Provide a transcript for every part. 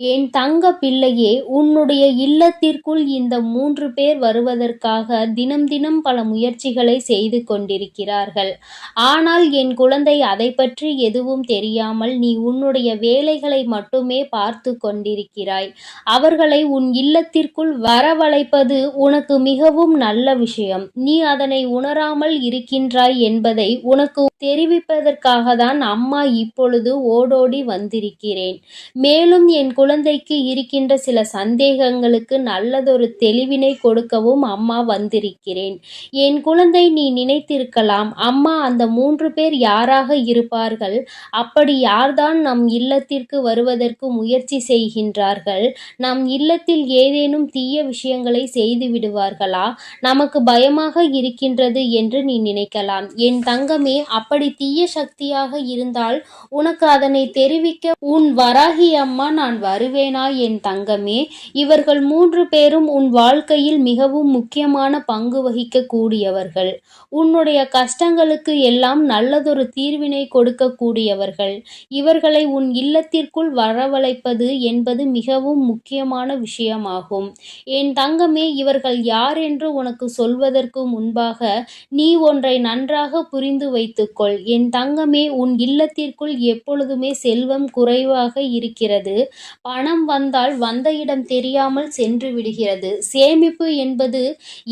என் தங்க பிள்ளையே உன்னுடைய இல்லத்திற்குள் இந்த மூன்று பேர் வருவதற்காக தினம் தினம் பல முயற்சிகளை செய்து கொண்டிருக்கிறார்கள். ஆனால் என் குழந்தை அதை பற்றி எதுவும் தெரியாமல் நீ உன்னுடைய வேலைகளை மட்டுமே பார்த்து கொண்டிருக்கிறாய். அவர்களை உன் இல்லத்திற்குள் வரவழைப்பது உனக்கு மிகவும் நல்ல விஷயம். நீ அதனை உணராமல் இருக்கின்றாய் என்பதை உனக்கு தெரிவிப்பதற்காக தான் அம்மா இப்பொழுது ஓடோடி வந்திருக்கிறேன். மேலும் என் குழந்தைக்கு இருக்கின்ற சில சந்தேகங்களுக்கு நல்லதொரு தெளிவினை கொடுக்கவும் அம்மா வந்திருக்கிறேன். என் குழந்தை நீ நினைத்திருக்கலாம். அம்மா அந்த மூன்று பேர் யாராக இருப்பார்கள்? அப்படி யார்தான் நம் இல்லத்திற்கு வருவதற்கு முயற்சி செய்கின்றார்கள்? நம் இல்லத்தில் ஏதேனும் தீய விஷயங்களை செய்து விடுவார்களா? நமக்கு பயமாக இருக்கின்றது என்று நீ நினைக்கலாம். என் தங்கமே அப்படி தீய சக்தியாக இருந்தால் உனக்கு அதனை தெரிவிக்க உன் வராகி அம்மா நான் வருவேனா என் தங்கமே? இவர்கள் மூன்று பேரும் உன் வாழ்க்கையில் மிகவும் முக்கியமான பங்கு வகிக்க கூடியவர்கள் உன்னுடைய கஷ்டங்களுக்கு எல்லாம் நல்லதொரு தீர்வினை கொடுக்க கூடியவர்கள் இவர்களை உன் இல்லத்திற்குள் வரவழைப்பது என்பது மிகவும் முக்கியமான விஷயமாகும். என் தங்கமே இவர்கள் யார் என்று உனக்கு சொல்வதற்கு முன்பாக நீ ஒன்றை நன்றாக புரிந்து வைத்துக்கொள். என் தங்கமே உன் இல்லத்திற்குள் எப்பொழுதுமே செல்வம் குறைவாக இருக்கிறது. பணம் வந்தால் வந்த இடம் தெரியாமல் சென்று விடுகிறது. சேமிப்பு என்பது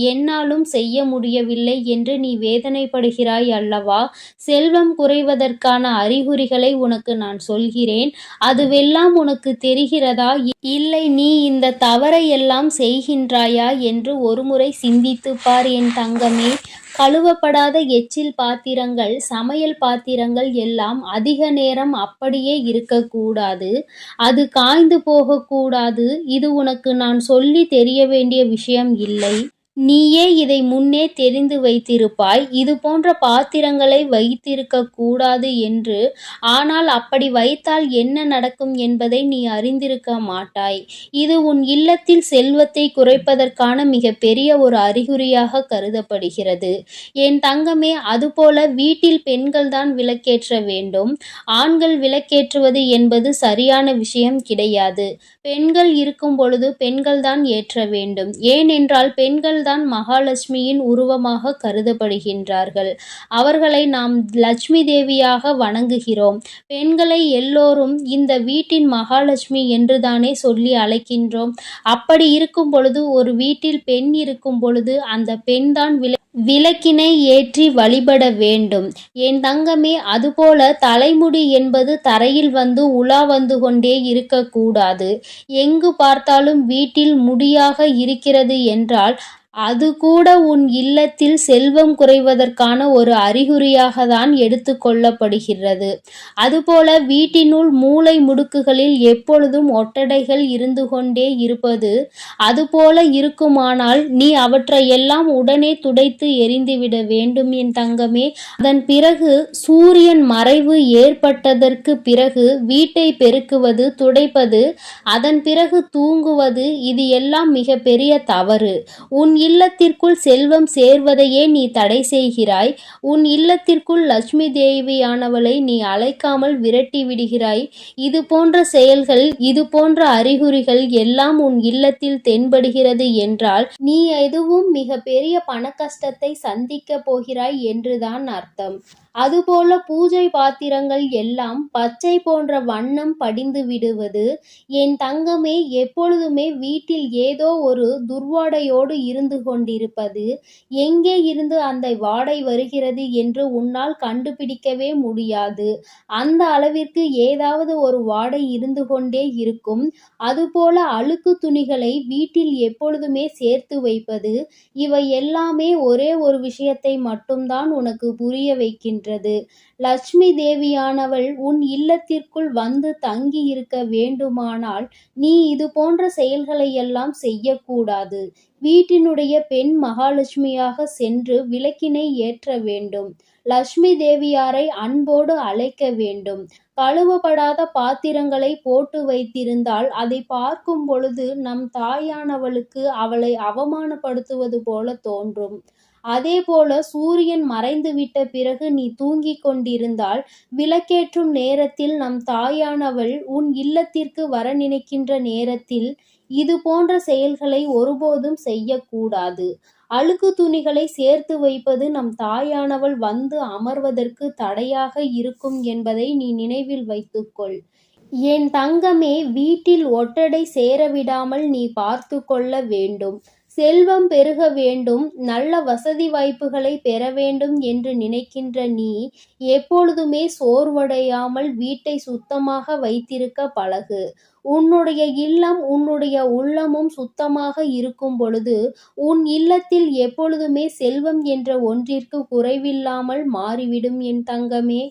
என்னாலும் செய்ய முடியவில்லை என்று நீ வேதனைப்படுகிறாய் அல்லவா? செல்வம் குறைவதற்கான அறிகுறிகளை உனக்கு நான் சொல்கிறேன். அதுவெல்லாம் உனக்கு தெரிகிறதா? இல்லை நீ இந்த தவறை எல்லாம் செய்கின்றாயா? என்று ஒருமுறை சிந்தித்து பார் என் தங்கமே. கழுவப்படாத எச்சில் பாத்திரங்கள் சமையல் பாத்திரங்கள் எல்லாம் அதிக நேரம் அப்படியே இருக்கக்கூடாது. அது காய்ந்து போகக்கூடாது. இது உனக்கு நான் சொல்லி தெரிய வேண்டிய விஷயம் இல்லை. நீயே இதை முன்னே தெரிந்து வைத்திருப்பாய். இது போன்ற பாத்திரங்களை வைத்திருக்க கூடாது என்று. ஆனால் அப்படி வைத்தால் என்ன நடக்கும் என்பதை நீ அறிந்திருக்க மாட்டாய். இது உன் இல்லத்தில் செல்வத்தை குறைப்பதற்கான மிக பெரிய ஒரு அறிகுறியாக கருதப்படுகிறது. என் தங்கமே அதுபோல வீட்டில் பெண்கள் தான் விளக்கேற்ற வேண்டும். ஆண்கள் விளக்கேற்றுவது என்பது சரியான விஷயம் கிடையாது. பெண்கள் இருக்கும் பொழுது பெண்கள் தான் ஏற்ற வேண்டும். ஏனென்றால் பெண்கள் தான் மகாலட்சுமியின் உருவமாக கருதப்படுகின்றார்கள். அவர்களை நாம் லட்சுமி தேவியாக வணங்குகிறோம். பெண்களை எல்லோரும் இந்த வீட்டின் மகாலட்சுமி என்றுதானே சொல்லி அழைக்கின்றோம். அப்படி இருக்கும் பொழுது ஒரு வீட்டில் பெண் இருக்கும் பொழுது அந்த பெண் தான் விளக்கினை ஏற்றி வழிபட வேண்டும். என் தங்கமே அதுபோல தலைமுடி என்பது தரையில் வந்து உலா வந்து கொண்டே இருக்கக்கூடாது. எங்கு பார்த்தாலும் வீட்டில் முடியாக இருக்கிறது என்றால் அது கூட உன் இல்லத்தில் செல்வம் குறைவதற்கான ஒரு அறிகுறியாக தான் எடுத்து கொள்ளப்படுகிறது. அதுபோல வீட்டினுள் மூளை முடுக்குகளில் எப்பொழுதும் ஒட்டடைகள் இருந்து கொண்டே இருப்பது அதுபோல இருக்குமானால் நீ அவற்றையெல்லாம் உடனே துடைத்து எரிந்துவிட வேண்டும் என் தங்கமே. அதன் பிறகு சூரியன் மறைவு ஏற்பட்டதற்கு பிறகு வீட்டை பெருக்குவது துடைப்பது அதன் பிறகு தூங்குவது இது எல்லாம் மிகப்பெரிய தவறு. உன் இல்லத்திற்குள் செல்வம் சேர்வதையே நீ தடை செய்கிறாய். உன் இல்லத்திற்குள் லட்சுமி தேவியானவளை நீ அழைக்காமல் விரட்டி விடுகிறாய். இது போன்ற செயல்கள் இது போன்ற அறிகுறிகள் எல்லாம் உன் இல்லத்தில் தென்படுகிறது என்றால் நீ எதுவும் மிக பெரிய பண கஷ்டத்தை சந்திக்க போகிறாய் என்றுதான் அர்த்தம். அதுபோல பூஜை பாத்திரங்கள் எல்லாம் பச்சை போன்ற வண்ணம் படிந்து விடுவது. என் தங்கமே எப்பொழுதுமே வீட்டில் ஏதோ ஒரு துர்வாடையோடு இருந்து கொண்டிருப்பது. எங்கே இருந்து அந்த வாடை வருகிறது என்று உன்னால் கண்டுபிடிக்கவே முடியாது. அந்த அளவிற்கு ஏதாவது ஒரு வாடை இருந்து கொண்டே இருக்கும். அதுபோல அழுக்கு துணிகளை வீட்டில் எப்பொழுதுமே சேர்த்து வைப்பது. இவை எல்லாமே ஒரே ஒரு விஷயத்தை மட்டும்தான் உனக்கு புரிய வைக்கின்றன. வருகின்றது லட்சுமி தேவியானவள் உன் இல்லத்திற்குள் வந்து தங்கி இருக்க வேண்டுமானால் நீ இது போன்ற செயல்களை எல்லாம் செய்யக்கூடாது. வீட்டினுடைய பெண் மகாலட்சுமியாக சென்று விளக்கினை ஏற்ற வேண்டும். லட்சுமி தேவியாரை அன்போடு அழைக்க வேண்டும். கழுவப்படாத பாத்திரங்களை போட்டு வைத்திருந்தால் அதை பார்க்கும் பொழுது நம் தாயானவளுக்கு அவளை அவமானப்படுத்துவது போல தோன்றும். அதேபோல சூரியன் மறைந்துவிட்ட பிறகு நீ தூங்கிக் கொண்டிருந்தால் விளக்கேற்றும் நேரத்தில் நம் தாயானவள் உன் இல்லத்திற்கு வர நினைக்கின்ற நேரத்தில் இது போன்ற செயல்களை ஒருபோதும் செய்யக்கூடாது. அழுக்கு துணிகளை சேர்த்து வைப்பது நம் தாயானவள் வந்து அமர்வதற்கு தடையாக இருக்கும் என்பதை நீ நினைவில் வைத்துக்கொள். என் தங்கமே வீட்டில் ஒட்டடை சேரவிடாமல் நீ பார்த்து கொள்ள வேண்டும். செல்வம் பெருக வேண்டும் நல்ல வசதி வாய்ப்புகளை பெற வேண்டும் என்று நினைக்கின்ற நீ எப்பொழுதுமே சோர்வடையாமல் வீட்டை சுத்தமாக வைத்திருக்க பழகு. உன்னுடைய இல்லம் உன்னுடைய உள்ளமும் சுத்தமாக இருக்கும் பொழுது உன் இல்லத்தில் எப்பொழுதுமே செல்வம் என்ற ஒன்றிற்கு குறைவில்லாமல் மாறிவிடும் என் தங்கமே.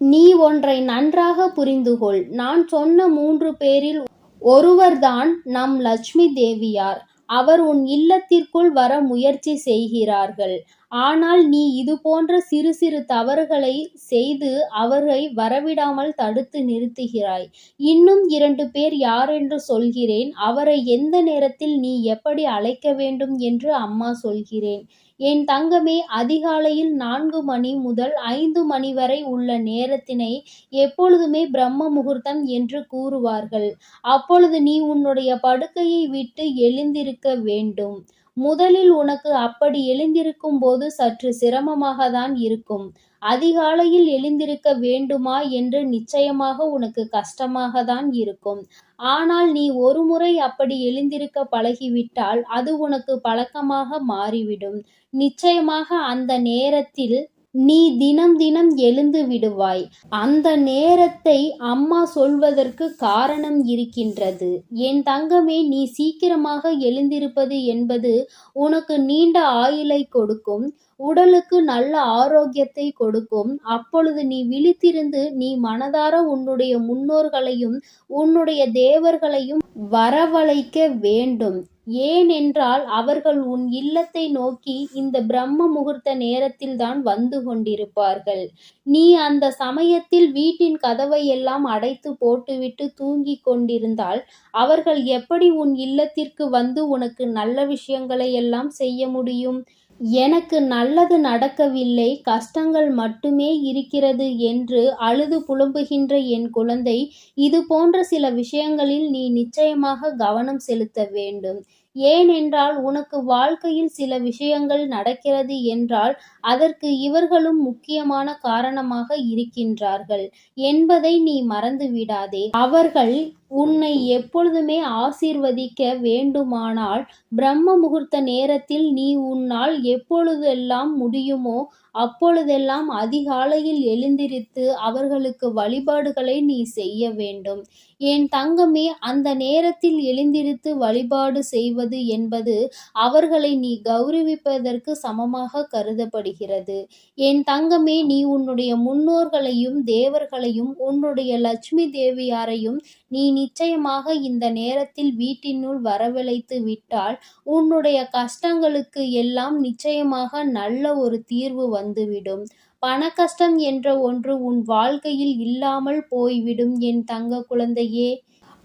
நீ ஒன்றை நன்றாக புரிந்துகொள். நான் சொன்ன மூன்று பேரில் ஒருவர்தான் நம் லட்சுமி தேவியார். அவர் உன் இல்லத்திற்குள் வர முயற்சி செய்கிறார்கள். ஆனால் நீ இது போன்ற சிறு சிறு தவறுகளை செய்து அவரை வரவிடாமல் தடுத்து நிறுத்துகிறாய். இன்னும் இரண்டு பேர் யாரென்று சொல்கிறேன். அவரை எந்த நேரத்தில் நீ எப்படி அழைக்க வேண்டும் என்று அம்மா சொல்கிறேன். என் தங்கமே அதிகாலையில் நான்கு மணி முதல் ஐந்து மணி வரை உள்ள நேரத்தினை எப்பொழுதுமே பிரம்ம முகூர்த்தம் என்று கூறுவார்கள். அப்பொழுது நீ உன்னுடைய படுக்கையை விட்டு எழுந்திருக்க வேண்டும். முதலில் உனக்கு அப்படி எழுந்திருக்கும் போது சற்று சிரமமாக தான் இருக்கும். அதிகாலையில் எழுந்திருக்க வேண்டுமா என்று நிச்சயமாக உனக்கு கஷ்டமாக தான் இருக்கும். ஆனால் நீ ஒருமுறை அப்படி எழுந்திருக்க பழகிவிட்டால் அது உனக்கு பழக்கமாக மாறிவிடும். நிச்சயமாக அந்த நேரத்தில் நீ தினம் தினம் எழுந்து விடுவாய். அந்த நேரத்தை அம்மா சொல்வதற்கு காரணம் இருக்கின்றது. என் தங்கமே நீ சீக்கிரமாக எழுந்திருப்பது என்பது உனக்கு நீண்ட ஆயுளை கொடுக்கும். உடலுக்கு நல்ல ஆரோக்கியத்தை கொடுக்கும். அப்பொழுது நீ விழித்திருந்து நீ மனதார உன்னுடைய முன்னோர்களையும் உன்னுடைய தேவர்களையும் வரவழைக்க வேண்டும். ஏனென்றால் அவர்கள் உன் இல்லத்தை நோக்கி இந்த பிரம்ம முகூர்த்த நேரத்தில்தான் வந்து கொண்டிருப்பார்கள். நீ அந்த சமயத்தில் வீட்டின் கதவை எல்லாம் அடைத்து போட்டுவிட்டு தூங்கிக் கொண்டிருந்தால் அவர்கள் எப்படி உன் இல்லத்திற்கு வந்து உனக்கு நல்ல விஷயங்களை எல்லாம் செய்ய முடியும்? எனக்கு நல்லது நடக்கவில்லை கஷ்டங்கள் மட்டுமே இருக்கிறது என்று அழுது புலம்புகின்ற என் குழந்தை இது போன்ற சில விஷயங்களில் நீ நிச்சயமாக கவனம் செலுத்த வேண்டும். ஏனென்றால் உனக்கு வாழ்க்கையில் சில விஷயங்கள் நடக்கிறது என்றால் அதற்கு இவர்களும் முக்கியமான காரணமாக இருக்கின்றார்கள் என்பதை நீ மறந்து விடாதே அவர்கள் உன்னை எப்பொழுதுமே ஆசீர்வதிக்க வேண்டுமானால் பிரம்ம முகூர்த்த நேரத்தில் நீ உன்னால் எப்பொழுதெல்லாம் முடியுமோ அப்பொழுதெல்லாம் அதிகாலையில் எழுந்திருத்து அவர்களுக்கு வழிபாடுகளை நீ செய்ய வேண்டும். என் தங்கமே அந்த நேரத்தில் எழுந்திருத்து வழிபாடு செய்வது என்பது அவர்களை நீ கௌரவிப்பதற்கு சமமாக கருதப்படுகிறது. என் தங்கமே நீ உன்னுடைய முன்னோர்களையும் தேவர்களையும் உன்னுடைய லட்சுமி தேவியாரையும் நீ நிச்சயமாக இந்த நேரத்தில் வீட்டினுள் வரவழைத்து விட்டால் உன்னுடைய கஷ்டங்களுக்கு எல்லாம் நிச்சயமாக நல்ல ஒரு தீர்வு வந்துவிடும். பண கஷ்டம் என்ற ஒன்று உன் வாழ்க்கையில் இல்லாமல் போய்விடும் என் தங்க குழந்தையே.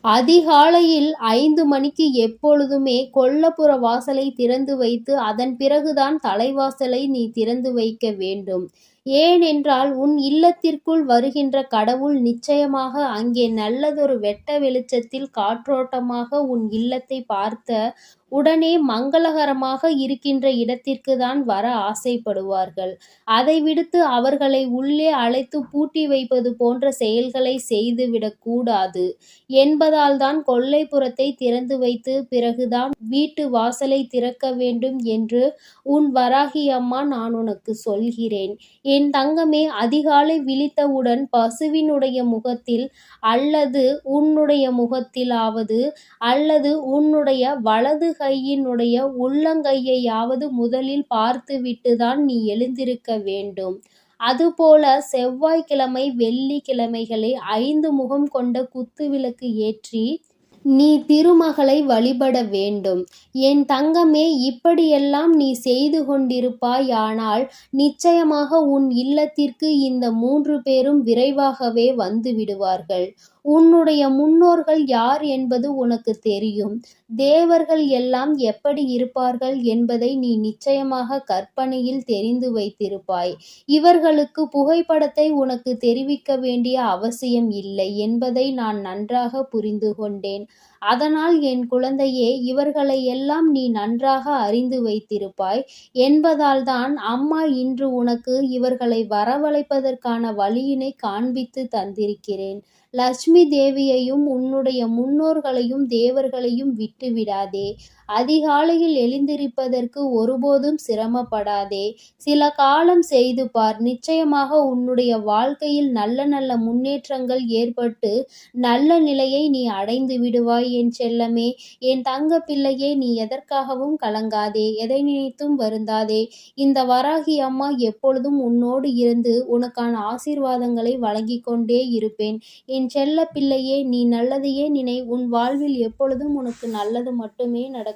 அதிகாலையில் ஐந்து மணிக்கு எப்பொழுதுமே கொல்லப்புற வாசலை திறந்து வைத்து அதன் பிறகுதான் தலைவாசலை நீ திறந்து வைக்க வேண்டும். ஏனென்றால் உன் இல்லத்திற்குள் வருகின்ற கடவுள் நிச்சயமாக அங்கே நல்லதொரு வெட்ட வெளிச்சத்தில் காற்றோட்டமாக உன் இல்லத்தை பார்த்த உடனே மங்களகரமாக இருக்கின்ற இடத்திற்கு தான் வர ஆசைப்படுவார்கள். அதை விடுத்து அவர்களை உள்ளே அழைத்து பூட்டி வைப்பது போன்ற செயல்களை செய்துவிடக்கூடாது என்பதால் தான் கொல்லைப்புறத்தை திறந்து வைத்து பிறகுதான் வீட்டு வாசலை திறக்க வேண்டும் என்று உன் வராகி அம்மா நான் உனக்கு சொல்கிறேன். என் தங்கமே அதிகாலை விழித்தவுடன் பசுவினுடைய முகத்தில் அல்லது உன்னுடைய முகத்திலாவது அல்லது உன்னுடைய வலது கையினுடைய உள்ளங்கையையாவது முதலில் பார்த்துவிட்டுதான் நீ எழுந்திருக்க வேண்டும். அதுபோல செவ்வாய்க்கிழமை வெள்ளிக்கிழமைகளை ஐந்து முகம் கொண்ட குத்துவிளக்கு ஏற்றி நீ திருமகளை வழிபட வேண்டும். என் தங்கமே இப்படியெல்லாம் நீ செய்து கொண்டிருப்பாயானால் நிச்சயமாக உன் இல்லத்திற்கு இந்த மூன்று பேரும் விரைவாகவே வந்து விடுவார்கள். உன்னுடைய முன்னோர்கள் யார் என்பது உனக்கு தெரியும். தேவர்கள் எல்லாம் எப்படி இருப்பார்கள் என்பதை நீ நிச்சயமாக கற்பனையில் தெரிந்து வைத்திருப்பாய். இவர்களுக்கு புகைப்படத்தை உனக்கு தெரிவிக்க வேண்டிய அவசியம் இல்லை என்பதை நான் நன்றாக புரிந்து கொண்டேன். அதனால் என் குழந்தையே இவர்களை எல்லாம் நீ நன்றாக அறிந்து வைத்திருப்பாய். என்பதால்தான் அம்மா இன்று உனக்கு இவர்களை வரவழைப்பதற்கான வழியினை காண்பித்து தந்திருக்கிறேன். லட்சுமி தேவியையும் உன்னுடைய முன்னோர்களையும் தேவர்களையும் விட்டுவிடாதே. அதிகாலையில் எழுந்திருப்பதற்கு ஒருபோதும் சிரமப்படாதே. சில காலம் செய்து பார். நிச்சயமாக உன்னுடைய வாழ்க்கையில் நல்ல நல்ல முன்னேற்றங்கள் ஏற்பட்டு நல்ல நிலையை நீ அடைந்து விடுவாய் என் செல்லமே. என் தங்க பிள்ளையே நீ எதற்காகவும் கலங்காதே. எதை நினைத்தும் வருந்தாதே. இந்த வராகி அம்மா எப்பொழுதும் உன்னோடு இருந்து உனக்கான ஆசீர்வாதங்களை வழங்கிக் கொண்டே இருப்பேன். என் செல்ல பிள்ளையே நீ நல்லதையே நினை. உன் வாழ்வில் எப்பொழுதும் உனக்கு நல்லது மட்டுமே நடக்கும்.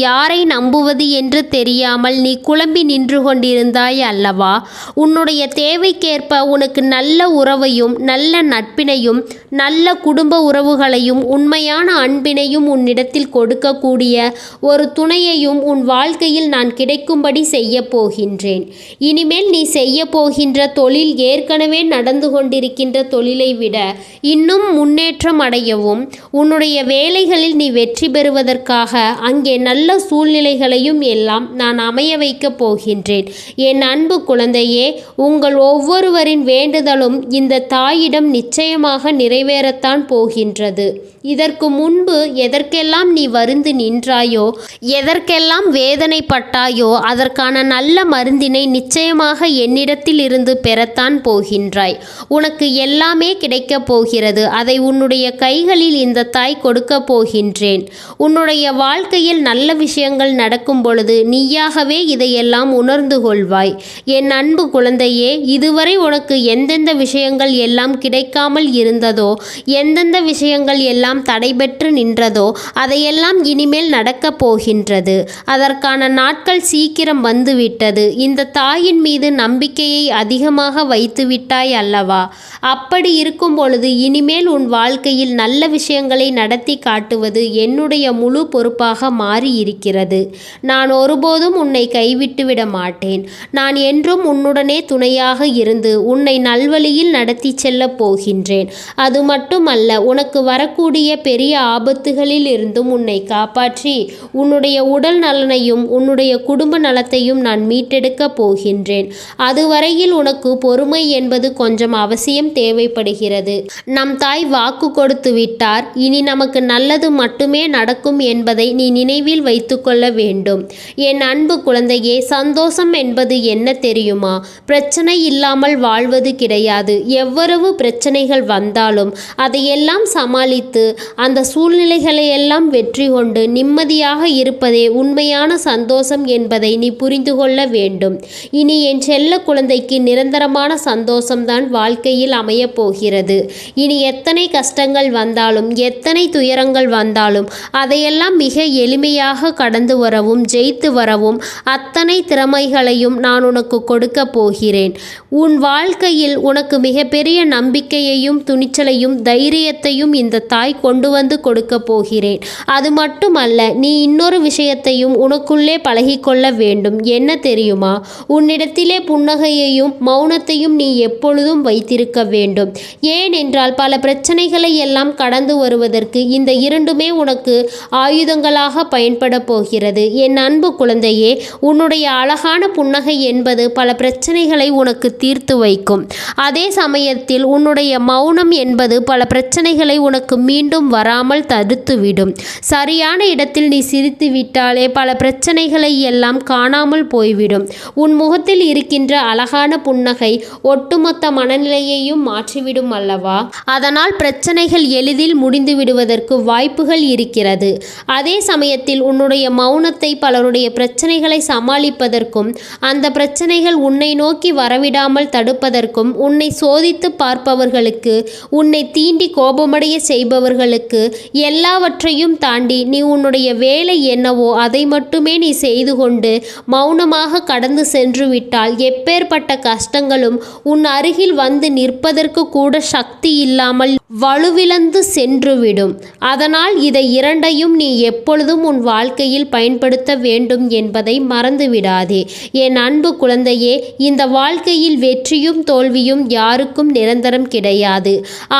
யாரை நம்புவது என்று தெரியாமல் நீ குழம்பி நின்று கொண்டிருந்தாய் அல்லவா? உன்னுடைய தேவைக்கேற்ப உனக்கு நல்ல உறவையும் நல்ல நட்பினையும் நல்ல குடும்ப உறவுகளையும் உண்மையான அன்பினையும் உன்னிடத்தில் கொடுக்கக்கூடிய ஒரு துணையையும் உன் வாழ்க்கையில் நான் கிடைக்கும்படி செய்ய போகின்றேன். இனிமேல் நீ செய்ய போகின்ற தொழில் ஏற்கனவே நடந்து கொண்டிருக்கின்ற தொழிலை விட இன்னும் முன்னேற்றம் அடையவும் உன்னுடைய வேலைகளில் நீ வெற்றி பெறுவதற்காக அங்கே நல்ல சூழ்நிலைகளையும் எல்லாம் நான் அமைய வைக்கப் போகின்றேன். என் அன்பு குழந்தையே உங்கள் ஒவ்வொருவரின் வேண்டுதலும் இந்த தாயிடம் நிச்சயமாக நிறைவேறத்தான் போகின்றது. இதற்கு முன்பு எதற்கெல்லாம் நீ வருந்து நின்றாயோ எதற்கெல்லாம் வேதனைப்பட்டாயோ அதற்கான நல்ல மருந்தினை நிச்சயமாக என்னிடத்தில் இருந்து பெறத்தான் போகின்றாய். உனக்கு எல்லாமே கிடைக்கப் போகிறது. அதை உன்னுடைய கைகளில் இந்த தாய் கொடுக்க போகின்றேன். உன்னுடைய வாழ்க்கையில் நல்ல விஷயங்கள் நடக்கும் பொழுது நீயாகவே இதையெல்லாம் உணர்ந்து கொள்வாய். என் அன்பு குழந்தையே இதுவரை உனக்கு எந்தெந்த விஷயங்கள் எல்லாம் கிடைக்காமல் இருந்ததோ எந்தெந்த விஷயங்கள் எல்லாம் தடைபெற்று நின்றதோ அதையெல்லாம் இனிமேல் நடக்கப் போகின்றது. அதற்கான நாட்கள் சீக்கிரம் வந்துவிட்டது. இந்த தாயின் மீது நம்பிக்கையை அதிகமாக வைத்து விட்டாய் அல்லவா? அப்படி இருக்கும் பொழுது இனிமேல் உன் வாழ்க்கையில் நல்ல விஷயங்களை நடத்தி காட்டுவது என்னுடைய முழு பொறுப்பாக மாறி இருக்கிறது நான் ஒருபோதும் உன்னை கைவிட்டு விட மாட்டேன். நான் என்றும் உன்னுடனே துணையாக இருந்து உன்னை நல்வழியில் நடத்தி செல்லப் போகின்றேன். அது மட்டுமல்ல உனக்கு வரக்கூடிய பெரிய ஆபத்துகளில் இருந்தும் உன்னை காப்பாற்றி உன்னுடைய உடல் நலனையும் உன்னுடைய குடும்ப நலத்தையும் நான் மீட்டெடுக்கப் போகின்றேன். அதுவரையில் உனக்கு பொறுமை என்பது கொஞ்சம் அவசியம் தேவைப்படுகிறது. நம் தாய் வாக்கு கொடுத்து விட்டார். இனி நமக்கு நல்லது மட்டுமே நடக்கும் என்பதை நீ நினைவில் வைத்துக்கொள்ள வேண்டும். என் அன்பு குழந்தையே சந்தோஷம் என்பது என்ன தெரியுமா? பிரச்சனை இல்லாமல் வாழ்வது கிடையாது. எவ்வளவு பிரச்சனைகள் வந்தாலும் அதையெல்லாம் சமாளித்து அந்த சூழ்நிலைகளை எல்லாம் வெற்றி கொண்டு நிம்மதியாக இருப்பதே உண்மையான சந்தோஷம் என்பதை நீ புரிந்து கொள்ள வேண்டும். இனி என் செல்ல குழந்தைக்கு நிரந்தரமான சந்தோஷம்தான் வாழ்க்கையில் அமையப் போகிறது. இனி எத்தனை கஷ்டங்கள் வந்தாலும் எத்தனை துயரங்கள் வந்தாலும் அதையெல்லாம் மிக எளிமையாக கடந்து வரவும் ஜெயித்து வரவும் அத்தனை திறமைகளையும் நான் உனக்கு கொடுக்க போகிறேன். உன் வாழ்க்கையில் உனக்கு மிகப்பெரிய நம்பிக்கையையும் துணிச்சலையும் தைரியத்தையும் இந்த தாய் கொண்டு வந்து கொடுக்க போகிறேன். அது மட்டுமல்ல நீ இன்னொரு விஷயத்தையும் உனக்குள்ளே பழகிக்கொள்ள வேண்டும். என்ன தெரியுமா? உன்னிடத்திலே புன்னகையையும் மௌனத்தையும் நீ எப்பொழுதும் வைத்திருக்க வேண்டும். ஏனென்றால் பல பிரச்சனைகளை எல்லாம் கடந்து வருவதற்கு இந்த இரண்டுமே உனக்கு ஆயுதங்களாக பயன்பட போகிறது. என் அன்பு குழந்தையே உன்னுடைய அழகான புன்னகை என்பது பல பிரச்சனைகளை உனக்கு தீர்த்து வைக்கும். அதே சமயத்தில் உன்னுடைய மௌனம் என்பது பல பிரச்சனைகளை உனக்கு மீண்டும் மீண்டும் வராமல் தடுத்துவிடும். சரியான இடத்தில் நீ சிரித்து விட்டாலே பல பிரச்சனைகளை எல்லாம் காணாமல் போய்விடும். உன் முகத்தில் இருக்கின்ற அழகான புன்னகை ஒட்டுமொத்த மனநிலையையும் மாற்றிவிடும் அல்லவா? அதனால் பிரச்சனைகள் எளிதில் முடிந்து விடுவதற்கு வாய்ப்புகள் இருக்கிறது. அதே சமயத்தில் உன்னுடைய மௌனத்தை பலருடைய பிரச்சனைகளை சமாளிப்பதற்கும் அந்த பிரச்சனைகள் உன்னை நோக்கி வரவிடாமல் தடுப்பதற்கும் உன்னை சோதித்து பார்ப்பவர்களுக்கு உன்னை தீண்டி கோபமடைய அவர்களுக்கு எல்லாவற்றையும் தாண்டி நீ உன்னுடைய வேலை என்னவோ அதை மட்டுமே நீ செய்து கொண்டு மௌனமாக கடந்து சென்று விட்டால் எப்பேற்பட்ட கஷ்டங்களும் உன் அருகில் வந்து நிற்பதற்கு கூட சக்தி இல்லாமல் வலுவிழந்து சென்றுவிடும். அதனால் இதை இரண்டையும் நீ எப்பொழுதும் உன் வாழ்க்கையில் பயன்படுத்த வேண்டும் என்பதை மறந்துவிடாதே. என் அன்பு குழந்தையே இந்த வாழ்க்கையில் வெற்றியும் தோல்வியும் யாருக்கும் நிரந்தரம் கிடையாது.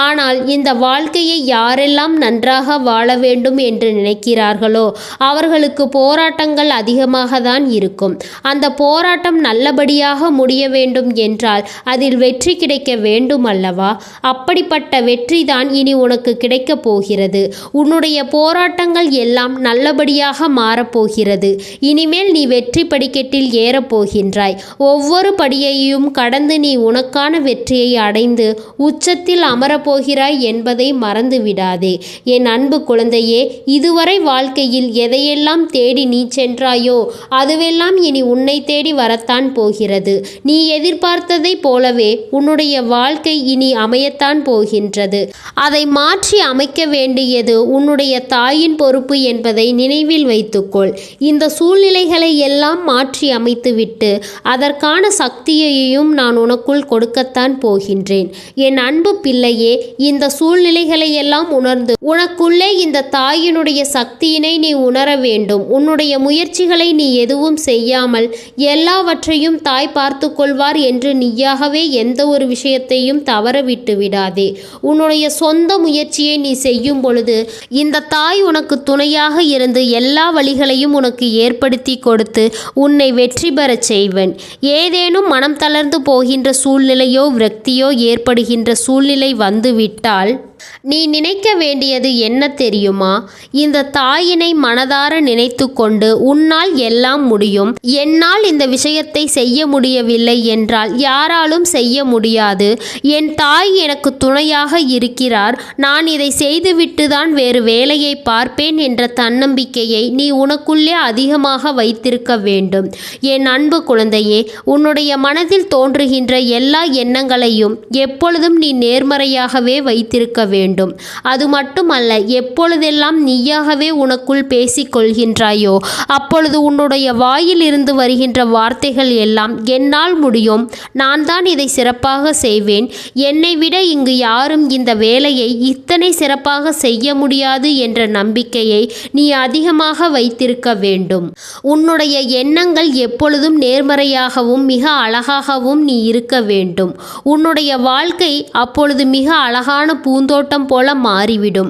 ஆனால் இந்த வாழ்க்கையை யாரெல்லாம் நன்றாக வாழ வேண்டும் என்று நினைக்கிறார்களோ அவர்களுக்கு போராட்டங்கள் அதிகமாக தான் இருக்கும். அந்த போராட்டம் நல்லபடியாக முடிய வேண்டும் என்றால் அதில் வெற்றி கிடைக்க வேண்டும் அல்லவா அப்படிப்பட்ட வெற்றி தான் இனி உனக்கு கிடைக்கப் போகிறது. உன்னுடைய போராட்டங்கள் எல்லாம் நல்லபடியாக மாறப்போகிறது இனிமேல் நீ வெற்றி படிக்கட்டில் ஏறப்போகின்றாய் ஒவ்வொரு படியையும் கடந்து நீ உனக்கான வெற்றியை அடைந்து உச்சத்தில் அமரப்போகிறாய் என்பதை மறந்து விடாதே என் அன்பு குழந்தையே இதுவரை வாழ்க்கையில் எதையெல்லாம் தேடி நீ சென்றாயோ அதுவெல்லாம் இனி உன்னை தேடி வரத்தான் போகிறது. நீ எதிர்பார்த்ததைப் போலவே உன்னுடைய வாழ்க்கை இனி அமையத்தான் போகின்றது. அதை மாற்றி அமைக்க வேண்டியது உன்னுடைய தாயின் பொறுப்பு என்பதை நினைவில் வைத்துக்கொள். இந்த சூழ்நிலைகளை எல்லாம் மாற்றி அமைத்துவிட்டு அதற்கான சக்தியையும் நான் உனக்குள் கொடுக்கத்தான் போகின்றேன். என் அன்பு பிள்ளையே இந்த சூழ்நிலைகளை எல்லாம் உணர்ந்து உனக்குள்ளே இந்த தாயினுடைய சக்தியினை நீ உணர வேண்டும். உன்னுடைய முயற்சிகளை நீ எதுவும் செய்யாமல் எல்லாவற்றையும் தாய் பார்த்து கொள்வார் என்று நீயாகவே எந்த ஒரு விஷயத்தையும் தவற விட்டு விடாதே உன்னுடைய சொந்த முயற்சியை நீ செய்யும் பொழுது இந்த தாய் உனக்கு துணையாக இருந்து எல்லா வழிகளையும் உனக்கு ஏற்படுத்தி கொடுத்து உன்னை வெற்றி பெறச் செய்வேன். ஏதேனும் மனம் தளர்ந்து போகின்ற சூழ்நிலையோ விரக்தியோ ஏற்படுகின்ற சூழ்நிலை வந்துவிட்டால் நீ நினைக்க வேண்டியது என்ன தெரியுமா? இந்த தாயினை மனதார நினைத்து கொண்டு உன்னால் எல்லாம் முடியும். என்னால் இந்த விஷயத்தை செய்ய முடியவில்லை என்றால் யாராலும் செய்ய முடியாது. என் தாய் எனக்கு துணையாக இருக்கிறார். நான் இதை செய்துவிட்டு தான் வேறு வேலையை பார்ப்பேன் என்ற தன்னம்பிக்கையை நீ உனக்குள்ளே அதிகமாக வைத்திருக்க வேண்டும். என் அன்பு குழந்தையே உன்னுடைய மனதில் தோன்றுகின்ற எல்லா எண்ணங்களையும் எப்பொழுதும் நீ நேர்மறையாகவே வைத்திருக்க வேண்டும். அது மட்டுமல்ல எப்பொழுதெல்லாம் நீயாகவே உனக்குள் பேசிக் கொள்கின்றாயோ அப்பொழுது உன்னுடைய வாயில் இருந்து வருகின்ற வார்த்தைகள் எல்லாம் என்னால் முடியும். நான் தான் இதை சிறப்பாக செய்வேன். என்னை விட இங்கு யாரும் இந்த வேலையை இத்தனை சிறப்பாக செய்ய முடியாது என்ற நம்பிக்கையை நீ அதிகமாக வைத்திருக்க வேண்டும். உன்னுடைய எண்ணங்கள் எப்பொழுதும் நேர்மறையாகவும் மிக அழகாகவும் நீ இருக்க வேண்டும். உன்னுடைய வாழ்க்கை அப்பொழுது மிக அழகான பூந்தோட்டம் பூந்தோட்டம் போல மாறிவிடும்.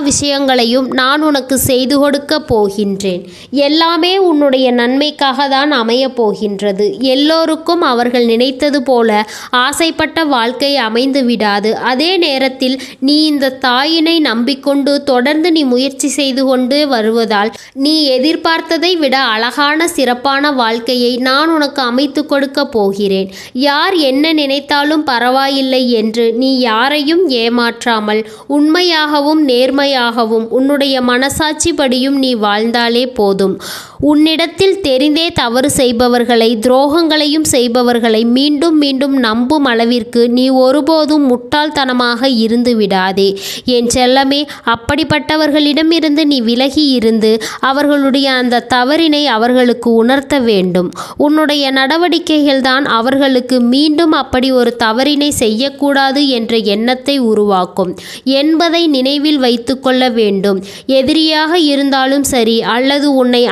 விஷயங்களையும் நான் உனக்கு செய்து கொடுக்க போகின்றேன். எல்லாமே உன்னுடைய நன்மைக்காக தான் அமையப் போகின்றது. எல்லோருக்கும் அவர்கள் நினைத்தது போல ஆசைப்பட்ட வாழ்க்கை அமைந்து விடாது. அதே நேரத்தில் நீ இந்த தாயினை நம்பிக்கொண்டு தொடர்ந்து நீ முயற்சி செய்து கொண்டு வருவதால் நீ எதிர்பார்த்ததை விட அழகான சிறப்பான வாழ்க்கையை நான் உனக்கு அமைத்து கொடுக்க போகிறேன். யார் என்ன நினைத்தாலும் பரவாயில்லை என்று நீ யாரையும் ஏமாற்றாமல் உண்மையாகவும் நேர்மையாகவும் உன்னுடைய மனசாட்சி படியும் நீ வாழ்ந்தாலே போதும். உன்னிடத்தில் தெரிந்தே தவறு செய்பவர்களை துரோகங்களையும் செய்பவர்களை மீண்டும் மீண்டும் நம்பும் அளவிற்கு நீ ஒருபோதும் முட்டாள்தனமாக இருந்து விடாதே. என் செல்லமே அப்படிப்பட்டவர்களிடமிருந்து நீ விலகி இருந்து அவர்களுடைய அந்த தவறினை அவர்களுக்கு உணர்த்த வேண்டும். உன்னுடைய நடவடிக்கைகள் தான் அவர்களுக்கு மீண்டும் அப்படி ஒரு தவறினை செய்யக்கூடாது என்ற எண்ணத்தை உருவாக்கும். என்பதை நினைவில் வைத்துக்கொள்ள வேண்டும். எதிரியாக இருந்தாலும் சரி அல்லது உன்னை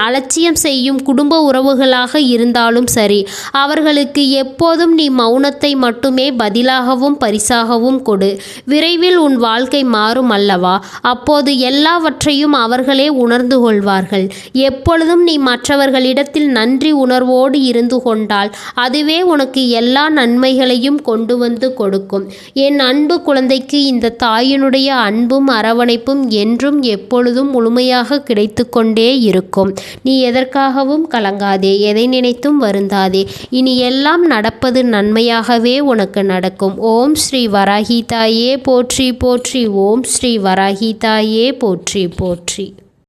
அலட்சியம் செய்யும் குடும்ப உறவுகளாக இருந்தாலும் சரி அவர்களுக்கு எப்போதும் நீ மௌனத்தை மட்டுமே பதிலாகவும் பரிசாகவும் கொடு. விரைவில் உன் வாழ்க்கை மாறும் அல்லவா? அப்போது எல்லாவற்றையும் அவர்களே உணர்ந்து கொள்வார்கள். எப்பொழுதும் நீ மற்றவர்களிடத்தில் நன்றி உணர்வோடு இருந்து கொண்டால் அதுவே உனக்கு எல்லா நன்மைகளையும் கொண்டு வந்து கொடுக்கும். என் அன்பு குழந்தைக்கு இந்த தாயினுடைய அன்பும் அரவணைப்பும் என்றும் எப்பொழுதும் முழுமையாக கிடைத்து கொண்டே இருக்கும். நீ எதற்காகவும் கலங்காதே எதை நினைத்தும் வருந்தாதே. இனி எல்லாம் நடப்பது நன்மையாகவே உனக்கு நடக்கும். ஓம் ஸ்ரீ வராகி தாயே போற்றி போற்றி. ஓம் ஸ்ரீ வராகி தாயே போற்றி போற்றி.